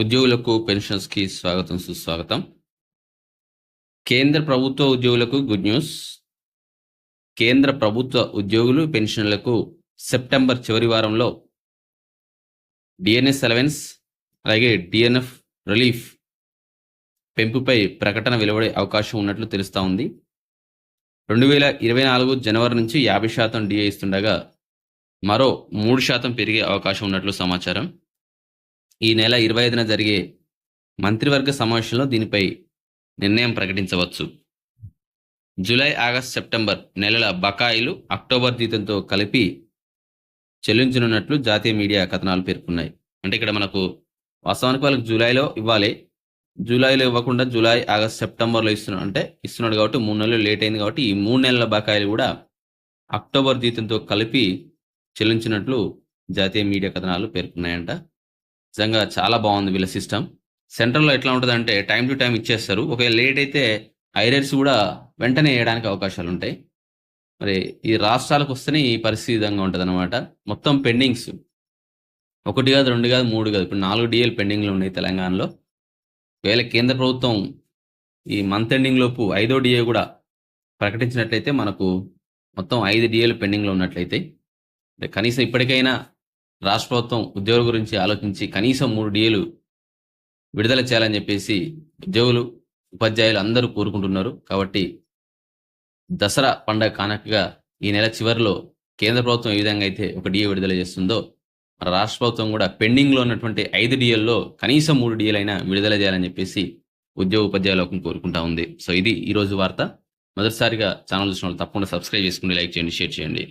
ఉద్యోగులకు పెన్షన్స్కి స్వాగతం సుస్వాగతం. కేంద్ర ప్రభుత్వ ఉద్యోగులకు గుడ్ న్యూస్. కేంద్ర ప్రభుత్వ ఉద్యోగులు పెన్షన్లకు సెప్టెంబర్ చివరి వారంలో డిఎన్ఎస్ అలవెన్స్ అలాగే డిఎన్ఎఫ్ రిలీఫ్ పెంపుపై ప్రకటన వెలువడే అవకాశం ఉన్నట్లు తెలుస్తూ ఉంది. రెండు వేల ఇరవై నాలుగు జనవరి నుంచి యాభై శాతం డిఏ ఇస్తుండగా మరో మూడు శాతం పెరిగే అవకాశం ఉన్నట్లు సమాచారం. ఈ నెల ఇరవై ఐదున జరిగే మంత్రివర్గ సమావేశంలో దీనిపై నిర్ణయం ప్రకటించవచ్చు. జూలై ఆగస్ట్ సెప్టెంబర్ నెలల బకాయిలు అక్టోబర్ జీతంతో కలిపి చెల్లించనున్నట్లు జాతీయ మీడియా కథనాలు పేర్కొన్నాయి. అంటే ఇక్కడ మనకు వాస్తవానికి వాళ్ళకి జూలైలో ఇవ్వాలి. జూలైలో ఇవ్వకుండా జూలై ఆగస్ట్ సెప్టెంబర్లో ఇస్తున్నాడు. అంటే ఇస్తున్నాడు కాబట్టి మూడు నెలలు లేట్ అయింది కాబట్టి ఈ మూడు నెలల బకాయిలు కూడా అక్టోబర్ జీతంతో కలిపి చెల్లించినట్లు జాతీయ మీడియా కథనాలు పేర్కొన్నాయంట. నిజంగా చాలా బాగుంది వీళ్ళ సిస్టమ్. సెంట్రల్లో ఎట్లా ఉంటుంది అంటే టైం టు టైం ఇచ్చేస్తారు. ఒకవేళ లేట్ అయితే ఐరర్స్ కూడా వెంటనే వేయడానికి అవకాశాలు ఉంటాయి. మరి ఈ రాష్ట్రాలకు వస్తేనే ఈ పరిస్థితి విధంగా ఉంటుంది అనమాట మొత్తం పెండింగ్స్. ఒకటి కాదు రెండు కాదు మూడు కాదు. ఇప్పుడు నాలుగు డిఎల్ పెండింగ్లు ఉన్నాయి తెలంగాణలో. ఒకవేళ కేంద్ర ప్రభుత్వం ఈ మంత్ ఎండింగ్ లోపు ఐదో డిఏ కూడా ప్రకటించినట్లయితే మనకు మొత్తం ఐదు డిఏలు పెండింగ్లో ఉన్నట్లయితే. అంటే కనీసం ఇప్పటికైనా రాష్ట్ర ప్రభుత్వం ఉద్యోగుల గురించి ఆలోచించి కనీసం మూడు డిఏలు విడుదల చేయాలని చెప్పేసి ఉద్యోగులు ఉపాధ్యాయులు అందరూ కోరుకుంటున్నారు. కాబట్టి దసరా పండగ కానకగా ఈ నెల చివరిలో కేంద్ర ప్రభుత్వం ఏ విధంగా అయితే ఒక డిఏ విడుదల చేస్తుందో మన రాష్ట్ర ప్రభుత్వం కూడా పెండింగ్లో ఉన్నటువంటి ఐదు డిఎల్లో కనీసం మూడు డిఎలైనా విడుదల చేయాలని చెప్పేసి ఉద్యోగ ఉపాధ్యాయులకు కోరుకుంటా ఉంది. సో ఇది ఈరోజు వార్త. మొదటిసారిగా ఛానల్ చూసిన వాళ్ళు తప్పకుండా సబ్స్క్రైబ్ చేసుకుని లైక్ చేయండి షేర్ చేయండి.